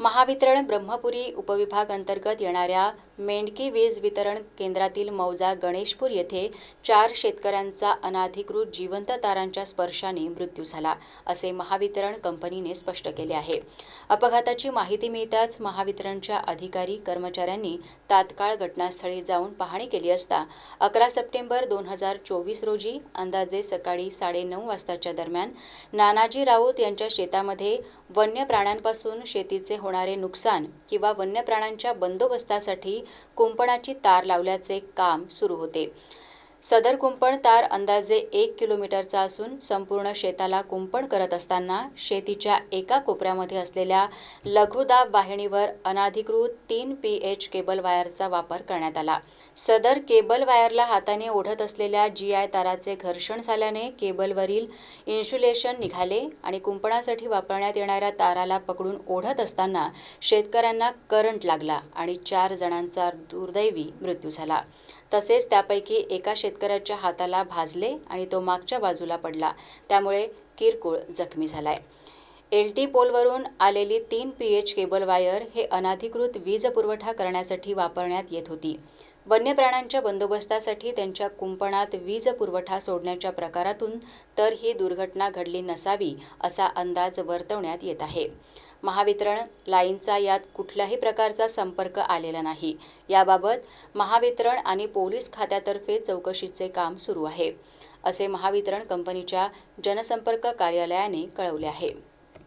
महावितरण ब्रह्मपुरी उपविभाग अंतर्गत येणाऱ्या मेंढकी वीज वितरण केंद्रातील मौजा गणेशपूर येथे चार शेतकऱ्यांचा अनाधिकृत जिवंत तारांच्या स्पर्शाने मृत्यू झाला असे महावितरण कंपनीने स्पष्ट केले आहे. अपघाताची माहिती मिळताच महावितरणच्या अधिकारी कर्मचाऱ्यांनी तात्काळ घटनास्थळी जाऊन पाहणी केली असता अकरा सप्टेंबर दोन हजार चोवीस रोजी अंदाजे सकाळी साडेनऊ वाजताच्या दरम्यान नानाजी राऊत यांच्या शेतामध्ये वन्य प्राण्यांपासून शेतीचे होणारे नुकसान किंवा वन्य प्राण्यांच्या बंदोबस्तासाठी कुंपणाची तार लावल्याचे काम सुरू होते. सदर कुंपण तार अंदाजे एक किलोमीटरचा असून संपूर्ण शेताला कुंपण करत असताना शेतीच्या एका कोपऱ्यामध्ये असलेल्या लघुदाब वाहिनीवर अनाधिकृत तीन पी एच केबल वायरचा वापर करण्यात आला. सदर केबल वायरला हाताने ओढत असलेल्या जी आय ताराचे घर्षण झाल्याने केबलवरील इन्सुलेशन निघाले आणि कुंपणासाठी वापरण्यात येणाऱ्या ताराला पकडून ओढत असताना शेतकऱ्यांना करंट लागला आणि चार जणांचा दुर्दैवी मृत्यू झाला. तसेच त्यापैकी एका शेतकऱ्याच्या हाताला भाजले आणि तो मागच्या बाजूला पडला. त्यामुळे किरकोळ जखमी झालाय. एल टी पोलवरून आलेली तीन पी एच केबल वायर हे अनाधिकृत वीज पुरवठा करण्यासाठी वापरण्यात येत होती. वन्य प्राण्यांच्या बंदोबस्तासाठी त्यांच्या कुंपणात वीज पुरवठा सोडण्याच्या प्रकारातून तर ही दुर्घटना घडली नसावी असा अंदाज वर्तवण्यात येत आहे. महावितरण लाईनचा यात कुठल्याही प्रकारचा संपर्क आलेला नाही. याबाबत महावितरण आणि पोलीस खात्यातर्फे चौकशीचे काम सुरू आहे असे महावितरण कंपनीच्या जनसंपर्क कार्यालयाने कळवले आहे.